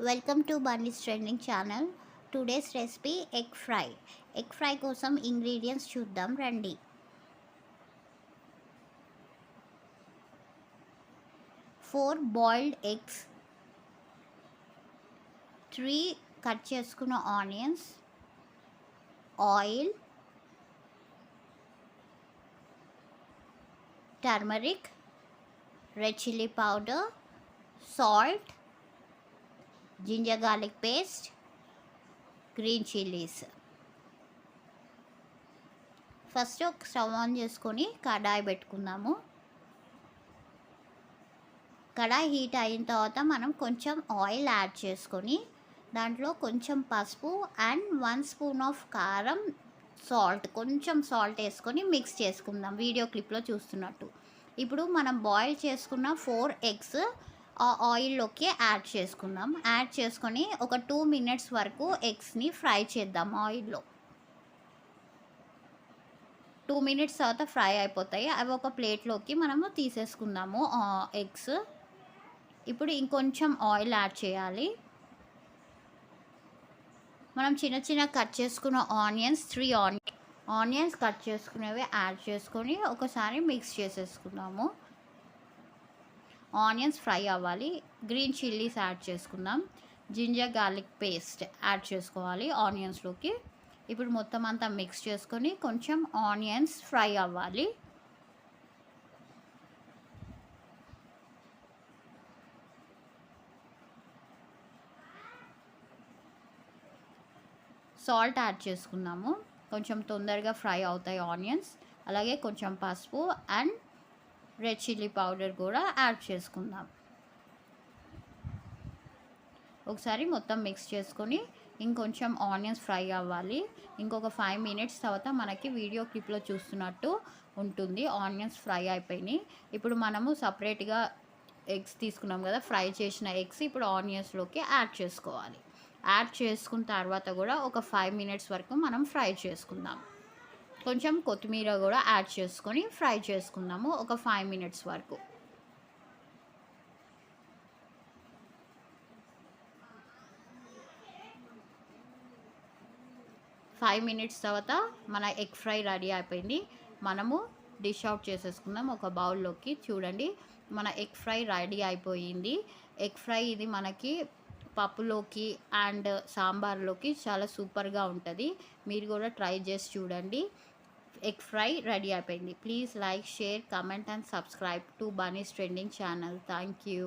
Welcome to Bunny's trending channel today's recipe egg fry egg fry కోసం ingredients చూద్దాం రండి four boiled eggs three cut చేసుకున్న onions oil turmeric red chilli powder salt ginger garlic paste green chillies first ఒక stove on చేసుకొని కడాయి పెట్టుకుందాము. కడాయి heat అయిన తర్వాత మనం కొంచెం ఆయిల్ యాడ్ చేసుకొని దాంట్లో కొంచెం పసుపు అండ్ వన్ స్పూన్ ఆఫ్ కారం సాల్ట్ కొంచెం సాల్ట్ వేసుకొని మిక్స్ చేసుకుందాం. వీడియో క్లిప్లో చూస్తున్నట్టు. ఇప్పుడు మనం బాయిల్ చేసుకున్న ఫోర్ ఎగ్స్ ఆ ఆయిల్లోకి యాడ్ చేసుకుందాం. యాడ్ చేసుకొని ఒక టూ మినిట్స్ వరకు ఎగ్స్ని ఫ్రై చేద్దాం ఆయిల్లో. టూ మినిట్స్ తర్వాత ఫ్రై అయిపోతాయి. అవి ఒక ప్లేట్లోకి మనము తీసేసుకుందాము ఎగ్స్. ఇప్పుడు ఇంకొంచెం ఆయిల్ యాడ్ చేయాలి. మనం చిన్న చిన్న కట్ చేసుకున్న onions three onion onions cut చేసుకునేవి add చేసుకొని ఒకసారి మిక్స్ చేసేసుకుందాము. ఆనియన్స్ ఫ్రై అవ్వాలి. గ్రీన్ చిల్లీస్ యాడ్ చేసుకుందాం. జింజర్ గార్లిక్ పేస్ట్ యాడ్ చేసుకోవాలి ఆనియన్స్లోకి. ఇప్పుడు మొత్తం అంతా మిక్స్ చేసుకొని కొంచెం ఆనియన్స్ ఫ్రై అవ్వాలి. సాల్ట్ యాడ్ చేసుకున్నాము. కొంచెం తొందరగా ఫ్రై అవుతాయి ఆనియన్స్. అలాగే కొంచెం పసుపు అండ్ రెడ్ చిల్లీ పౌడర్ కూడా యాడ్ చేసుకుందాం. ఒకసారి మొత్తం మిక్స్ చేసుకొని ఇంకొంచెం ఆనియన్స్ ఫ్రై అవ్వాలి. ఇంకొక ఫైవ్ మినిట్స్ తర్వాత మనకి వీడియో క్లిప్లో చూస్తున్నట్టు ఉంటుంది. ఆనియన్స్ ఫ్రై అయిపోయినాయి. ఇప్పుడు మనము సపరేట్గా ఎగ్స్ తీసుకున్నాం కదా ఫ్రై చేసిన ఎగ్స్ ఇప్పుడు ఆనియన్స్లోకి యాడ్ చేసుకోవాలి. యాడ్ చేసుకున్న తర్వాత కూడా ఒక ఫైవ్ మినిట్స్ వరకు మనం ఫ్రై చేసుకుందాం. కొంచెం కొత్తిమీర కూడా యాడ్ చేసుకొని ఫ్రై చేసుకుందాము ఒక ఫైవ్ మినిట్స్ వరకు. ఫైవ్ మినిట్స్ తర్వాత మన ఎగ్ ఫ్రై రెడీ అయిపోయింది. మనము డిష్ అవుట్ చేసేసుకుందాం ఒక బౌల్లోకి. చూడండి మన ఎగ్ ఫ్రై రెడీ అయిపోయింది. ఎగ్ ఫ్రై ఇది మనకి పప్పులోకి అండ్ సాంబార్లోకి చాలా సూపర్గా ఉంటుంది. మీరు కూడా ట్రై చేసి చూడండి. ఎగ్ ఫ్రై రెడీ అయిపోయింది. Please like share comment and subscribe to Bunny's trending channel. Thank you.